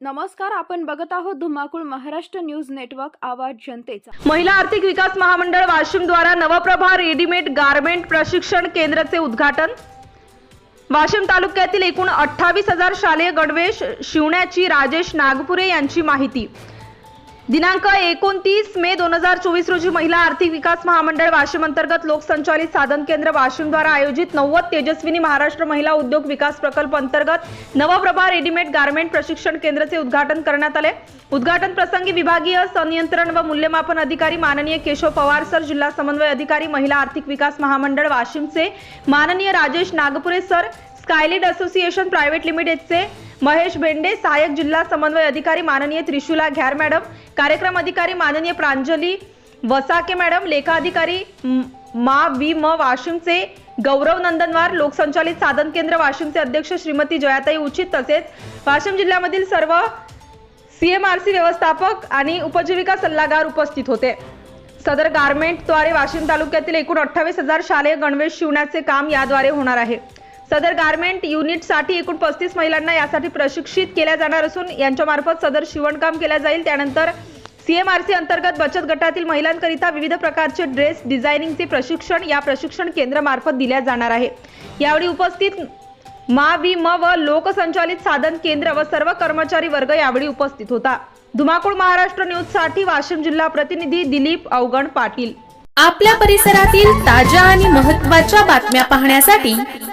नमस्कार आपण बघत आहोत धुमाकूळ महाराष्ट्र न्यूज नेटवर्क आवाज जनतेचा. महिला आर्थिक विकास महामंडळ वाशिम द्वारा नवप्रभा रेडीमेड गारमेंट प्रशिक्षण केंद्राचे उद्घाटन. वाशिम तालुक्यातील एकूण अठ्ठावीस हजार शालेय गणवेश शिवण्याची राजेश नागपुरे यांची माहिती. दिनांक एकोणतीस मे दोन हजार चोवीस रोजी महिला आर्थिक विकास महामंडळ वाशिम अंतर्गत लोकसंचालित साधन केंद्र वाशिम द्वारा आयोजित नव्वद तेजस्विनी महाराष्ट्र महिला उद्योग विकास प्रकल्प अंतर्गत नवप्रभा रेडीमेड गारमेंट प्रशिक्षण केंद्राचे उद्घाटन करण्यात आले. उद्घाटन प्रसंगी विभागीय संनियंत्रण व मूल्यमापन अधिकारी माननीय केशव पवार सर जिल्हा समन्वय अधिकारी महिला आर्थिक विकास महामंडळ वाशिमचे माननीय Rajesh Nagpure sir skylead association private लिमिटेडचे महेश बेंडे सहाय्यक जिल्हा समन्वय अधिकारी माननीय त्रिशूला घ्यार मॅडम कार्यक्रम अधिकारी माननीय प्रांजली वसाके मॅडम लेखा अधिकारी मा वी म वाशिमचे गौरव नंदनवार लोकसंचालित साधन केंद्र वाशिमचे अध्यक्ष श्रीमती जयाताई उचित तसेच वाशिम जिल्ह्यामधील सर्व सीएमआरसी व्यवस्थापक आणि उपजीविका सल्लागार उपस्थित होते. सदर गारमेंटद्वारे वाशिम तालुक्यातील एकूण अठ्ठावीस हजार शालेय गणवेश शिवण्याचे काम याद्वारे होणार आहे. सदर गारमेंट युनिटसाठी एकूण पस्तीस महिलांना यासाठी प्रशिक्षित केल्या जाणार असून यांच्यामार्फत सदर शिवणकाम केल्या जाईल. त्यानंतर सीएमआरसी अंतर्गत बचत गटातील महिलांकरिता विविध प्रकारचे ड्रेस डिझायनिंगचे प्रशिक्षण या प्रशिक्षण केंद्रामार्फत दिल्या जाणार आहे. यावेळी उपस्थित मा वि म व लोकसंचालित साधन केंद्र व सर्व कर्मचारी वर्ग यावेळी उपस्थित होता. धुमाकूळ महाराष्ट्र न्यूजसाठी वाशिम जिल्हा प्रतिनिधी दिलीप अवगण पाटील. आपल्या परिसरातील ताज्या आणि महत्त्वाच्या बातम्या पाहण्यासाठी